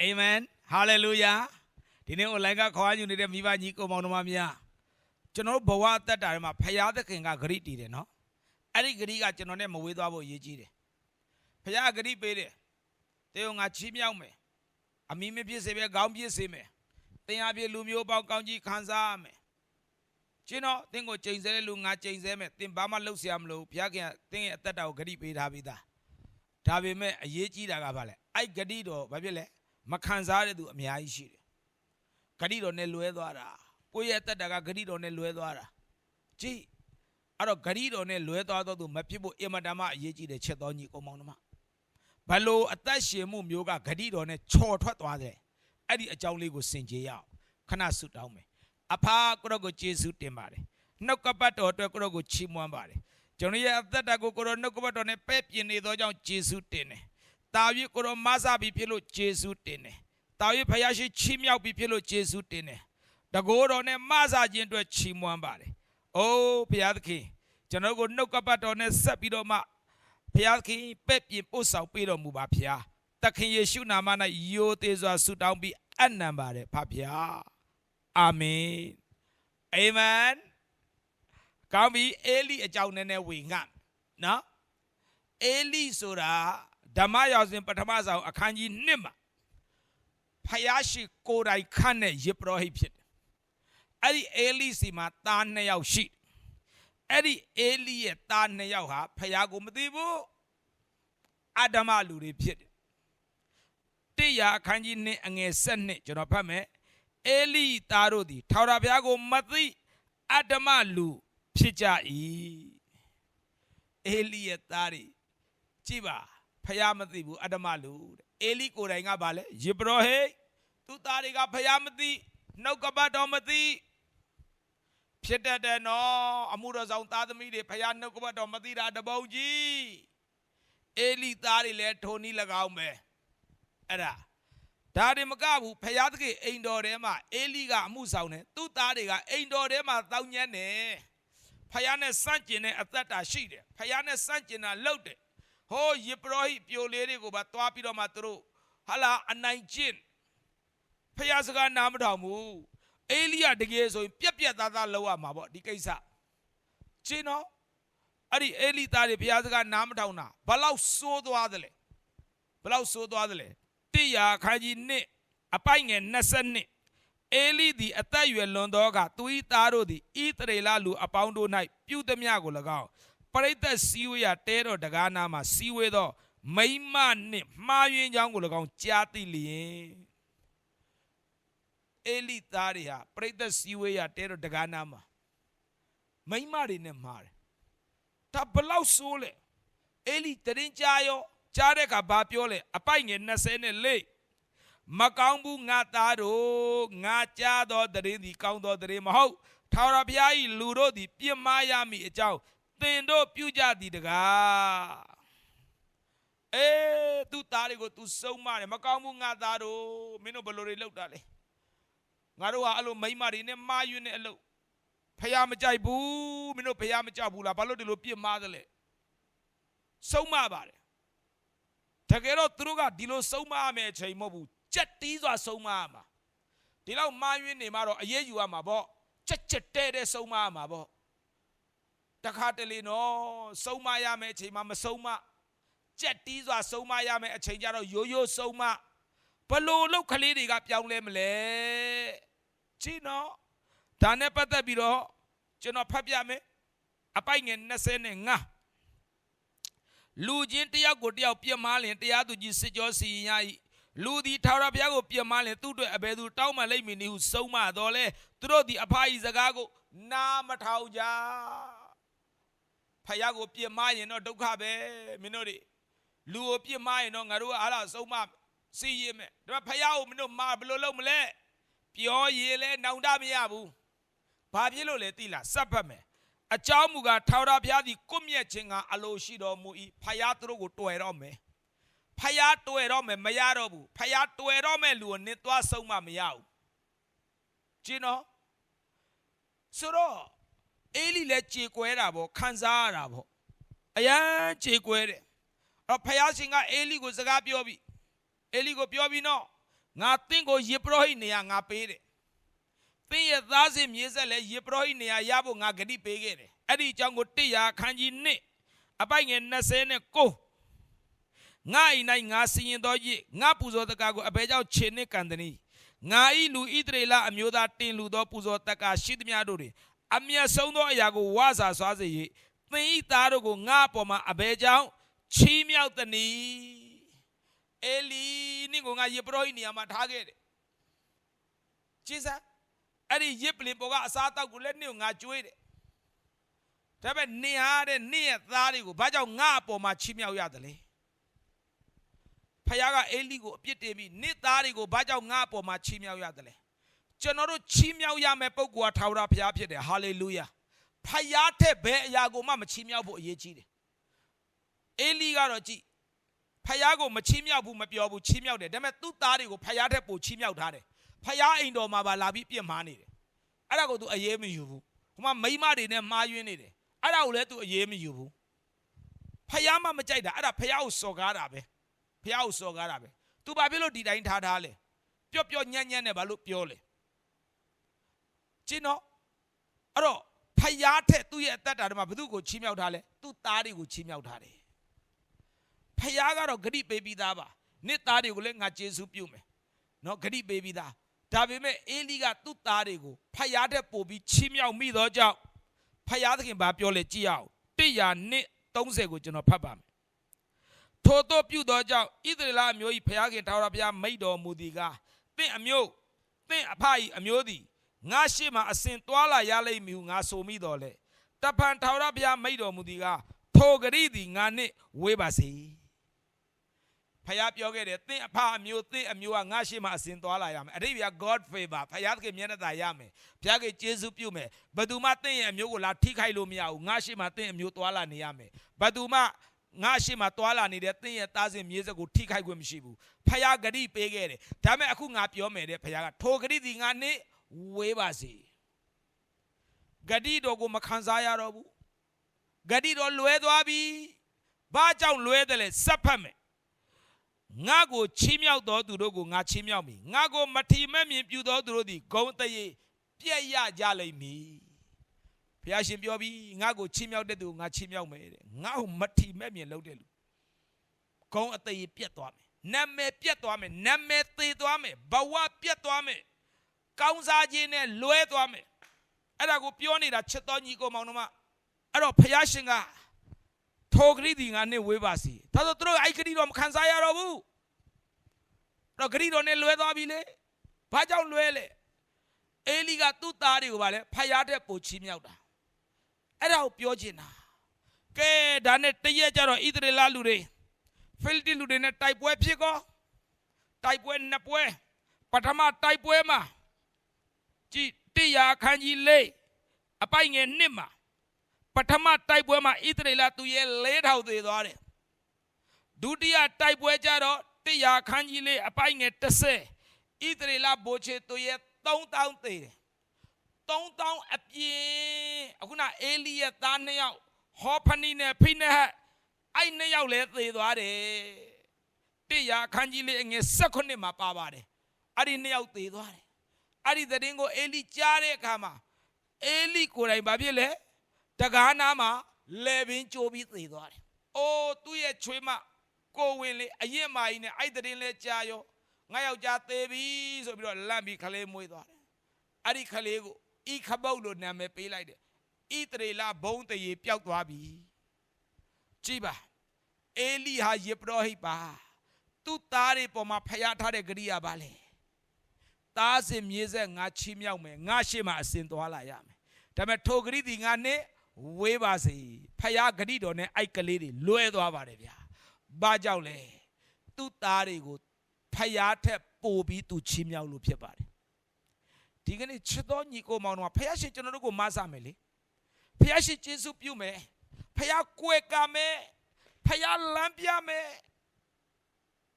အာမင်ဟာလေလုယာဒီနေ့ online ကခေါ်ယူနေတဲ့မိဘညီကိုမောင်နှမများကျွန်တော်တို့ဘဝအသက်တာထဲမှာဖရာသခင်ကဂရိတည်တယ်နော်အဲ့ဒီဂရိကကျွန်တော်နဲ့မဝေးသွားဖို့အရေးကြီးတယ်ဖရာဂရိပေးတယ်တေယုံငါချီးမြှောက်မယ်အမိမဖြစ်စေပဲခေါင်းပြည့်စေမယ်တင်ရပြလူမျိုးပေါင်းကောင်းကြီးခံစားရမယ်ကျွန်တော်တင်းကိုချိန်ဆတဲ့လူငါချိန်ဆမယ်တင်ဘာမှလှုပ်ရှားမလို့ဘုရားခင်ကတင်းရဲ့အသက်တာကိုဂရိပေးထားပြီးသားဒါပေမဲ့အရေးကြီးတာကဘာလဲအဲ့ဂရိတော်ဘာဖြစ်လဲ မခံစားတဲ့သူအများကြီးရှိတယ်ဂတိတော်နဲ့လွဲသွားတာကိုယ့်ရဲ့အသက်တာကဂတိတော်နဲ့လွဲသွားတာကြည့်အဲ့တော့ဂတိတော်နဲ့လွဲသွားတော့သူမဖြစ်ဖို့အင်မတန်မှအရေးကြီးတယ်ချက်တော်ညီကောင်မောင်နှမဘလို့အသက်ရှင်မှုမျိုးကဂတိတော်နဲ့ချော်ထွက်သွားတယ်အဲ့ဒီအကြောင်းလေးကိုစင်ကြယ်ရအောင်ခဏဆုတောင်းမယ်အဖာကိုရောကိုကျေးဇူးတင်ပါတယ်နှုတ်ကပတ်တော်အတွက်ကိုရောကိုချီးမွမ်းပါတယ်ကျွန်တော်ရဲ့အသက်တာကိုကိုရောနှုတ်ကပတ်တော်နဲ့ပဲ့ပြင်နေသောကြောင့်ကျေးဇူးတင်တယ် တာ၍ကိုရောမဆပြီးဖြစ်လို့ဂျေစုတင်တယ်။တာ၍ဖယားရှိချီးမြှောက်ပြီးဖြစ်လို့ဂျေစုတင်တယ်။တကိုးတော်နဲ့မဆခြင်းအတွက်ချီးမွမ်းပါတယ်။အိုးဖယားသခင်ကျွန်တော်ကိုနှုတ်ကပတ်တော်နဲ့ဆက်ပြီးတော့မှဖယားသခင်ပဲ့ပြင်ပို့ဆောင်ပေးတော်မူပါဖယား။သခင်ယေရှုနာမ၌ယိုသေးစွာဆုတောင်းပြီးအနံပါတယ်ဖဖယား။အာမင်။အာမင်။ကောင်းပြီအေလိအကြောင်းနည်းနည်းဝေငှနော်။အေလိဆိုတာ ဓမ္မရောက်စဉ်ပထမဆောင်အခန်းကြီး1မှာဖယားရှိကိုယ်တိုင်ခန့်တဲ့ယေပရောဟိတ်ဖြစ်တယ်။အဲ့ဒီအေလိစီမှာသားနှစ်ယောက်ရှိတယ်။အဲ့ဒီအေလိရဲ့သားနှစ်ယောက်ဟာဖယားကိုမသိဘူး။အာဒမလူတွေဖြစ်တယ်။တိယာအခန်းကြီး1အငယ်7ကျွန်တော်ဖတ်မယ်။အေလိသားတို့သည်ထာဝရဘုရားကိုမသိအာဒမလူဖြစ်ကြ၏။အေလိရဲ့သားတွေကြည့်ပါ ဖះမသိဘူးအတ္တမလူတဲ့အေလိကိုယ်တိုင်ကဗာလဲယေဘရဟိတ်သူသားတွေကဖះမသိနှုတ်ကပတ်တော်မသိဖြစ်တတ်တယ်နော်အမှုတော်ဆောင်သားသမီးတွေဖះနှုတ်ကပတ်တော်မသိတာတပုံကြီးအေလိသားတွေလည်းထိုနည်း၎င်းပဲအဲ့ဒါဒါတွေမကဘူးဖះသခင်အိမ်တော်ထဲမှာအေလိကအမှုဆောင်တယ်သူ့သားတွေကအိမ်တော်ထဲမှာတောင်းညံ့တယ်ဖះနဲ့စန့်ကျင်တဲ့အသက်တာရှိတယ်ဖះနဲ့စန့်ကျင်တာလုပ်တယ် ဟိုးယေပရောဟိတ်ပြိုလေးတွေကိုပါတွားပြီးတော့မှသူတို့ဟာလာအနိုင်ကျင့်ဖះစကားနားမထောင်ဘူးအေလိယတကယ်ဆိုရင်ပြက်ပြက်သားသားလောက်ရမှာပေါ့ဒီကိစ္စရှင်းနော်အဲ့ဒီအေလိသားတွေဖះစကားနားမထောင်တာဘလောက်စိုးသွားသလဲဘလောက်စိုးသွားသလဲတိယာခန်းကြီးနှစ်အပိုက်ငယ်22အေလိသည်အသက်အရွယ်လွန်သောအခါသူ၏သားတို့သည်ဣသရေလလူအပေါင်းတို့၌ပြုသမျှကို၎င်း ပရိသတ်စည်းဝေးရတဲတော်တကားနာမှာစည်းဝေးသောမိမ့်မနှင့်မှားယွင်းကြောင်းကို၎င်းကြားသိလျင်အေလိသားတွေဟာပရိသတ်စည်းဝေးရတဲတော်တကားနာမှာမိမ့်မတွေနဲ့မှားတယ်ဒါဘလောက်ဆိုးလဲအေလိတရင်ကြားရောကြားတဲ့အခါဘာပြောလဲအပိုက်ငယ်20နဲ့လေမကောင်းဘူးငါသားတို့ငါကြားသောတရင်ဒီကောင်းသောတရင်မဟုတ်ထာဝရဘုရား၏လူတို့သည်ပြစ်မှားရမည်အကြောင်း သင်တို့ပြုကြသည်တကားအေးသူသားတွေကို तू စုံမတယ်မကောင်းဘူးငါသားတို့မင်းတို့ဘယ်လိုတွေလုပ်တာလဲငါတို့ကအဲ့လိုမိမ့်မတွေနဲ့မာယွန်းတဲ့အလုပ်ဖះမကြိုက်ဘူးမင်းတို့ဖះမကြောက်ဘူးလားဘာလို့ဒီလိုပြစ်မှားသလဲစုံမပါတယ်တကယ်တော့သူတို့ကဒီလိုစုံမရမယ်အချိန်မဟုတ်ဘူးကြက်တီးစွာစုံမရမှာဒီလောက်မာယွန်းနေမှတော့အရေးယူရမှာပေါ့ချက်ချက်တဲတဲစုံမရမှာပေါ့ တခါတလေနော်စုံမရမယ်အချိန်မှမစုံမကြက်တီးစွာစုံမရမယ်အချိန်ကျတော့ရိုးရိုးစုံမဘလို့လုတ်ကလေးတွေကပြောင်းလဲမလဲကြည့်နော်ဒါနဲ့ပတ်သက်ပြီးတော့ကျွန်တော်ဖတ်ပြမယ်အပိုက်ငယ်25လူချင်းတယောက်ကိုတယောက်ပြစ်မှားလင်တရားသူကြီးစစ်ကြောစီရင်ရ၏လူသည်ထာဝရဘုရားကိုပြစ်မှားလင်သူ့အတွက်အဘယ်သူတောင်းမှလိမ့်မည်နည်းဟုစုံမတော်လဲသူတို့သည်အဖာဤစကားကိုနားမထောင်ကြ ဖယားကိုပြစ်မရင်တော့ဒုက္ခပဲမင်းတို့တွေလူကိုပြစ်မရင်တော့ငါတို့ကအားလားဆုံးမစီးရမယ်ဒါပေမဲ့ဖယားကိုမင်းတို့မဘယ်လိုလုပ်မလဲပြောရည်လဲနောင်တမရဘူးဘာဖြစ်လို့လဲသိလားစက်ဖတ်မယ်အကြောင်းမူကားထာဝရဘုရားသည်ကိုယ့်မြတ်ခြင်းကအလိုရှိတော်မူ၏ဖယားသူတို့ကိုတွေ့တော့မယ်ဖယားတွေ့တော့မယ်မရတော့ဘူးဖယားတွေ့တော့မယ်လူကိုနစ်သွားဆုံးမမရဘူးကျင်းတော့ဆိုတော့ အေလိလည်းကြေကွဲတာပေါ့ခံစားရတာပေါ့အရန်ကြေကွဲတယ်အဲ့တော့ဖယားရှင်ကအေလိကိုစကားပြောပြီအေလိကိုပြောပြီးနော်ငါသင်ကိုယေပရောဟိတ်နေရာငါပေးတယ်သင်ရဲ့သားစဉ်မြေးဆက်လည်းယေပရောဟိတ်နေရာရဖို့ငါဂတိပေးခဲ့တယ်အဲ့ဒီအကြောင်းကိုတရားခန်းကြီးနှစ်အပိုက်ငယ်20နဲ့9ငါဤ၌ငါစီရင်တော်ရည်ငါပူဇော်တကားကိုအဘယ်ကြောင့်ခြေနှင့်ကန်တနည်းငါဤလူဣသရေလအမျိုးသားတင်လူသောပူဇော်တကားရှိသမျှတို့တွင် အမျက်ဆုံးသောအရာကိုဝါစာစွာစေ၍သင်ဤသားတို့ကိုငါအပေါ်မှာအဘယ်ကြောင့်ချီးမြှောက်တနည်းအေလီနင့်ကိုငါယေပရောဟိတ်နေရာမှာထားခဲ့တယ်ကြည်စားအဲ့ဒီယေပလင်ပေါ်ကအစားအသောက်ကိုလည်းနင့်ကိုငါကျွေးတယ်ဒါပေမဲ့နင်ဟာတဲ့နင့်ရဲ့သားတွေကိုဘာကြောင့်ငါအပေါ်မှာချီးမြှောက်ရတယ်လဲဖခင်ကအေလိကိုအပြစ်တင်ပြီးနင့်သားတွေကိုဘာကြောင့်ငါအပေါ်မှာချီးမြှောက်ရတယ်လဲ ကျွန်တော်တို့ချီးမြှောက်ရမယ့်ပုဂ္ဂိုလ်ကထာဝရဘုရားဖြစ်တယ်ဟာလေလုယာဖခင်ထက်ဘယ်အရာကိုမှမချီးမြှောက်ဖို့အရေးကြီးတယ်အေလိကတော့ကြည်ဖခင်ကိုမချီးမြှောက်ဘူးမပြောဘူးချီးမြှောက်တယ်ဒါပေမဲ့သူ့သားတွေကိုဖခင်ထက်ပိုချီးမြှောက်ထားတယ်ဖခင်အိမ်တော်မှာပါလာပြီးပြစ်မှားနေတယ်အဲ့ဒါကို तू အရေးမယူဘူးဟိုမှာမိန်းမတွေနဲ့မှားယွင်းနေတယ်အဲ့ဒါကိုလည်း तू အရေးမယူဘူးဖခင်မှမကြိုက်တာအဲ့ဒါဖခင်ကိုစော်ကားတာပဲဖခင်ကိုစော်ကားတာပဲ तू ဘာဖြစ်လို့ဒီတိုင်းထားထားလဲပျော့ပျော့ညံ့ညံ့နဲ့ဘာလို့ပြောလဲ ကျင်းတော့အဲ့တော့ဖခင်ထက်သူ့ရဲ့အသက်တာတွေမှာဘု து ကိုချီးမြှောက်ထားလဲသူ့သားတွေကိုချီးမြှောက်ထားတယ်ဖခင်ကတော့ဂတိပေးပြီးသားပါနှစ်သားတွေကိုလည်းငါကျေးဇူးပြုမယ်နော်ဂတိပေးပြီးသားဒါပေမဲ့အေလိကသူ့သားတွေကိုဖခင်ထက်ပို့ပြီးချီးမြှောက်မိသောကြောင့်ဖခင်သခင်ဘာပြောလဲကြည့်ရအောင်100နှစ်30ကိုကျွန်တော်ဖတ်ပါမယ်ထို့သောပြုသောကြောင့်ဣသရေလအမျိုး၏ဖခင်ထာဝရဘုရားမိတ်တော်မူသည်ကားသင်အမျိုးသင်အဖ၏အမျိုးသည် ငါရှိမှအစဉ်တွာလာရလိမ့်မည်ဟုငါဆိုမိတော်လေတပန်ထာဝရဘုရားမိတ်တော်မူသည်ကားထိုဂရိသည်ငါနှင့်ဝေးပါစေဖခင်ပြောခဲ့တယ်သင်အဖအမျိုးသင်အမျိုးကငါရှိမှအစဉ်သွားလာရမယ်အတိတ်က God favor ဖခင်သခင်မျက်နှာသာရမယ်ဘုရားကကျေးဇူးပြုမယ်ဘယ်သူမှသင်ရဲ့အမျိုးကိုလာထိခိုက်လို့မရဘူးငါရှိမှသင်အမျိုးသွားလာနေရမယ်ဘယ်သူမှငါရှိမှသွားလာနေတဲ့သင်ရဲ့သားစဉ်မြေးဆက်ကိုထိခိုက်ခွင့်မရှိဘူးဖခင်ဂရိပေးခဲ့တယ်ဒါပေမဲ့အခုငါပြောမယ်တဲ့ဖခင်ကထိုဂရိသည်ငါနှင့် ဝေးပါစေဂတိတော်ကိုမခံစားရတော့ဘူးဂတိတော်လွဲသွားပြီဘာကြောင့်လွဲတယ်လဲစက်ဖတ်မယ်ငါကိုချီးမြှောက်တော်သူတို့ကိုငါချီးမြှောက်မည်ငါကိုမထီမဲ့မြင်ပြုတော်သူတို့သည်ဂုံတရေပြက်ရကြလိမ့်မည်ဘုရားရှင်ပြောပြီးငါကိုချီးမြှောက်တဲ့သူကိုငါချီးမြှောက်မယ်တဲ့ငါ့ကိုမထီမဲ့မြင်လုပ်တဲ့လူဂုံအသေးပြက်သွားမယ်နာမည်ပြက်သွားမယ်နာမည်သေးသွားမယ်ဘဝပြက်သွားမယ် ကောင်းစားခြင်းနဲ့လွဲသွားမယ်အဲ့ဒါကိုပြောနေတာချစ်တော်ညီကိုမောင်တို့မအဲ့တော့ဖယားရှင်ကထိုဂရိဒီငါနဲ့ဝေးပါစီဒါဆိုသူတို့အဲ့ဂရိတော့မခံစားရတော့ဘူးအဲ့တော့ဂရိတော်နဲ့လွဲသွားပြီလေဘာကြောင့်လွဲလဲအေလီကသူ့သားတွေကိုဗာလဲဖယားတဲ့ပိုချီးမြှောက်တာအဲ့ဒါကိုပြောချင်တာကဲဒါနဲ့တရက်ကြတော့ဣသရေလလူတွေဖိလိတိလူတွေနဲ့တိုက်ပွဲဖြစ်ကောတိုက်ပွဲနှစ်ပွဲပထမတိုက်ပွဲမှာ ကြည်တရားခန်းကြီးလေးအပိုင်ငယ်နှစ်မှာပထမတိုက်ပွဲမှာဣသရေလသူရဲ့၄ထောင်သေးသွားတယ်ဒုတိယတိုက်ပွဲကြတော့တရားခန်းကြီးလေးအပိုင်ငယ်30ဣသရေလဘိုးချေသူရဲ့3000သေးတယ်3000အပြင်းအခုနအေလီရဲ့သားနှစ်ယောက်ဟောဖနီနဲ့ဖိနေဟတ်အဲ့နှစ်ယောက်လည်းသေသွားတယ်တရားခန်းကြီးလေးအငယ်16မှာပါပါတယ်အဲ့ဒီနှစ်ယောက်သေသွားတယ် အဲ့ဒီသတင်းကိုအေလိကြားတဲ့အခါမှာအေလိကိုယ်တိုင်ဘာဖြစ်လဲတကားနာမှာလေပင်ကြိုးပြီးသေသွားတယ်။အိုးသူ့ရဲ့ချွေးမကိုဝင်လေအရင်မာကြီးနဲ့အဲ့သတင်းလဲကြားရောငါယောက်ျားသေပြီဆိုပြီးတော့လန့်ပြီးခလေးမွေးသွားတယ်။အဲ့ဒီခလေးကိုဤခပုတ်လို့နာမည်ပေးလိုက်တယ်။ဤတရေလာဘုံတရေပျောက်သွားပြီ။ကြည်ပါအေလိဟာယေပရောဟိတ်ပါသူ့သားတွေပေါ်မှာဖျားထားတဲ့ဂရိယာပါလေ။ သားစင်မြေးဆက်ငါချီးမြှောက်မယ်ငါရှေ့မှာအစဉ်သွားလာရမယ်ဒါပေမဲ့ထိုဂရိဒီငါနဲ့ဝေးပါစေဖယားဂရိတော်နဲ့အိုက်ကလေးတွေလွဲသွားပါတယ်ဗျာဘာကြောင့်လဲသူ့သားတွေကိုဖယားထက်ပိုပြီးသူချီးမြှောက်လို့ဖြစ်ပါတယ်ဒီကနေ့ချစ်တော်ညီကိုမောင်တော်ဖယားရှင်ကျွန်တော်တို့ကိုမဆမယ်လေဖယားရှင်ကျေးဇူးပြုမယ်ဖယားကွယ်ကမယ်ဖယားလမ်းပြမယ်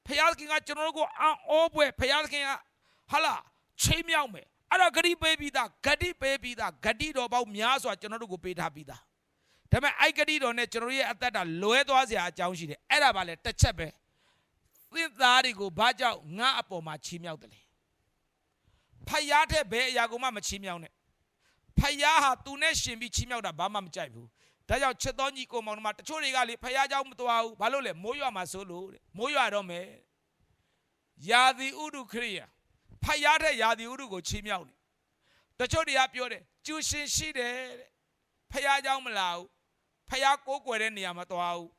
ဖယားခင်ကကျွန်တော်တို့ကိုအံ့ဩပွဲဖယားခင်က ဟာလာချိန်မြောက်မယ်အဲ့တော့ဂတိပေးပြီးသားဂတိပေးပြီးသားဂတိတော်ပေါင်းများစွာကျွန်တော်တို့ကိုပေးထားပြီးသားဒါပေမဲ့အဲ့ဂတိတော်နဲ့ကျွန်တော်ရဲ့အသက်တာလွဲသွားစရာအကြောင်းရှိတယ်အဲ့ဒါပါလေတစ်ချက်ပဲ သင်သားတွေကိုဘာကြောင့်ငါအပေါ်မှာချီးမြှောက်တယ်လဲဖယားတဲ့ဘယ်အရာကိုမှမချီးမြှောက်နဲ့ဖယားဟာသူနဲ့ရှင်ပြီးချီးမြှောက်တာဘာမှမကြိုက်ဘူးဒါကြောင့်ချစ်တော်ညီကိုမောင်နှမတချို့တွေကလေဖယားเจ้าမတော်ဘူးဘာလို့လဲမိုးရွာမှာဆိုလို့တဲ့မိုးရွာတော့မယ်ယာဒီဥဒုခရိယာ ဖယားတဲ့ယာဒီဥဒုကိုချီးမြှောက်နေတချို့တွေကပြောတယ်ကျူရှင်ရှိတယ်တဲ့ဖယားเจ้าမလာဘူးဖယားကိုးကွယ်တဲ့နေရာမှာတော်ဘူး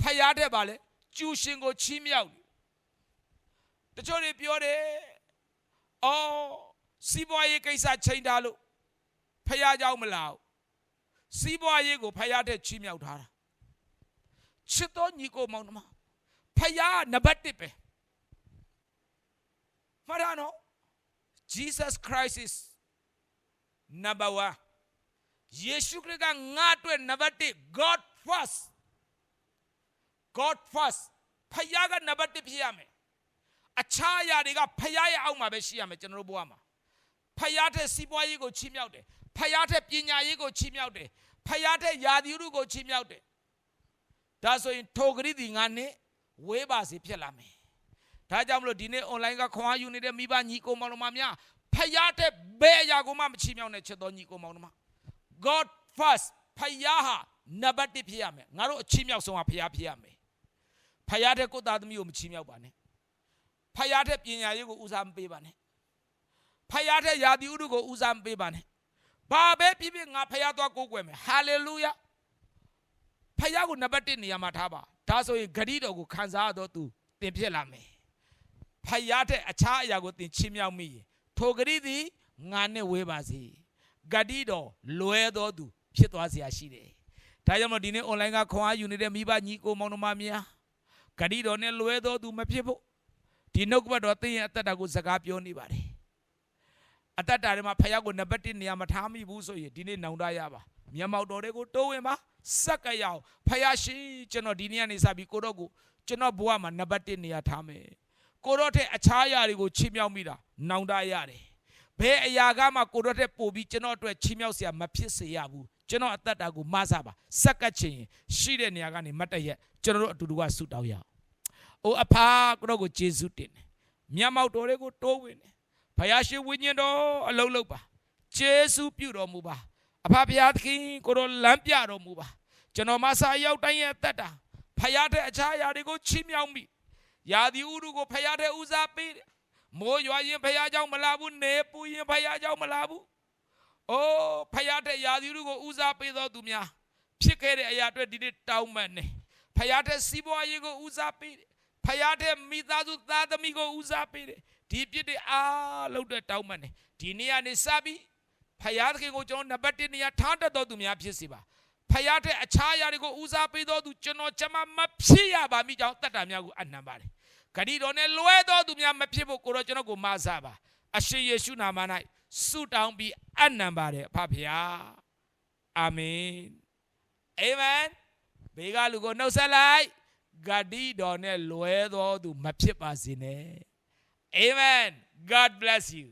ဖယားတဲ့ပါလေကျူရှင်ကိုချီးမြှောက်တယ်တချို့တွေပြောတယ်အော်စီးပွားရေးကိစ္စချိန်ထားလို့ဖယားเจ้าမလာဘူး စီးပွားရေးကိုဖယားတဲ့ချီးမြှောက်ထားတာချစ်တော်ညီကိုမောင်နှမဖယားနံပါတ်1ပဲ မှားတာနော် Jesus Christ is number 1ယေရှုခရစ်ကငါ့အတွက်နံပါတ်1 God first God first ဖယားကနံပါတ်1ဖြစ်ရမယ်အခြားအရာတွေကဖယားရဲ့အောက်မှာပဲရှိရမယ်ကျွန်တော်တို့ဘဝမှာဖယားတဲ့စီးပွားရေးကိုချီးမြှောက်တယ်ဖယားတဲ့ပညာရေးကိုချီးမြှောက်တယ်ဖယားတဲ့ယာဒီဥရုကိုချီးမြှောက်တယ်ဒါဆိုရင်ထိုဂရိတီငါနဲ့ဝေးပါစေဖြစ်လာမယ် ဒါကြောင့်မလို့ဒီနေ့ online ကခွန်အားယူနေတဲ့မိဘညီကိုမောင်နှမများဖယားတဲ့ဘယ်အရာကိုမှမချီးမြှောက်နဲ့ချစ်တော်ညီကိုမောင်နှမ God first ဖယားဟာနံပါတ်1ဖြစ်ရမယ်ငါတို့အချီးမြှောက်ဆုံးကဖယားဖြစ်ရမယ်ဖယားတဲ့ကိုယ်သားသမီးကိုမချီးမြှောက်ပါနဲ့ဖယားတဲ့ပညာရေးကိုဦးစားမပေးပါနဲ့ဖယားတဲ့ယာတိဥဒုကိုဦးစားမပေးပါနဲ့ဘာပဲဖြစ်ဖြစ်ငါဖယားသွားကိုးကွယ်မယ်ဟာလေလုယာဖယားကိုနံပါတ်1နေရာမှာထားပါဒါဆိုရင်ဂရိတော်ကိုခံစားရတော့သူသင်ဖြစ်လာမယ် ဖယားတဲ့အခြားအရာကိုသင်ချင်းမြောက်မိရင်ထိုဂရိသည်ငါနဲ့ဝေးပါစေဂတိတော်လွဲတော်သူဖြစ်သွားเสียရှိတယ်ဒါကြောင့်မလို့ဒီနေ့ online ကခွန်အားယူနေတဲ့မိဘညီကိုမောင်နှမများဂတိတော်နဲ့လွဲတော်သူမဖြစ်ဖို့ဒီနှုတ်ကပတ်တော်သင်ရဲ့အသက်တာကိုစကားပြောနေပါတယ် အတ္တတာတွေမှာဖယားကိုနံပါတ်1နေရာမှာထားမိဘူးဆိုရင်ဒီနေ့နောင်တရပါမျက်မှောက်တော်တွေကိုတိုးဝင်ပါစက်ကရအောင်ဖယားရှိကျွန်တော်ဒီနေ့ကနေစပြီးကိုတော့ကိုကျွန်တော်ဘဝမှာနံပါတ်1နေရာထားမယ် ကိုတော့တဲ့အခြားအရာတွေကိုချီးမြှောက်မိတာနောင်တရတယ်ဘယ်အရာကမှကိုတော့တဲ့ပို့ပြီးကျွန်တော်အတွက်ချီးမြှောက်စရာမဖြစ်စေရဘူးကျွန်တော်အတ္တတာကိုမဆပါစက်ကချင်ရှိတဲ့နေရာကနေမတ်တရက်ကျွန်တော်တို့အတူတူကဆုတောင်းရအောင်အိုအဖာကိုတော့ကိုယေရှုတင်တယ်မျက်မှောက်တော်တွေကိုတိုးဝင်တယ်ဖယားရှင်ဝိညာဉ်တော်အလုံးလုံးပါကျေးဇူးပြုတော်မူပါအဖဖယားသခင်ကိုတော်လမ်းပြတော်မူပါကျွန်တော်မဆာရောက်တိုင်းရဲ့အသက်တာဖယားတဲ့အခြားအရာတွေကိုချီးမြှောက်မိ ယာဒီဥရုကိုဖယားတဲ့ဦးစားပေးတယ်မိုးရွာရင်ဖယားကြောင့်မလာဘူးနေပူရင်ဖယားကြောင့်မလာဘူးအိုးဖယားတဲ့ယာဒီဥရုကိုဦးစားပေးတော်သူများဖြစ်ခဲ့တဲ့အရာအတွက်ဒီနေ့တောင်းပန်နေဖယားတဲ့စီးပွားရေးကိုဦးစားပေးတယ်ဖယားတဲ့မိသားစုသားသမီးကိုဦးစားပေးတယ်ဒီပြစ်တွေအားလုံးတဲ့တောင်းပန်တယ်ဒီနေ့ကနေစပြီးဖယားသခင်ကိုကျွန်တော်နံပါတ်1နေရာထားတတ်တော်သူများဖြစ်စေပါဖယားတဲ့အခြားအရာတွေကိုဦးစားပေးတော်သူကျွန်တော်ကျမမဖြစ်ရပါမိကြောင်းတတ်တာများကိုအနံပါတယ် ဂတိတော်နဲ့လွဲတော်သူများမဖြစ်ဖို့ကိုတော့ကျွန်တော်ကိုမဆာပါအရှင်ယေရှုနာမ၌ဆုတောင်းပြီးအနံပါတယ်အဖဖယားအာမင်အာမင်ဘေးကလူကိုနှုတ်ဆက်လိုက်ဂတိတော်နဲ့လွဲတော်သူမဖြစ်ပါစေနဲ့ Amen. God bless you.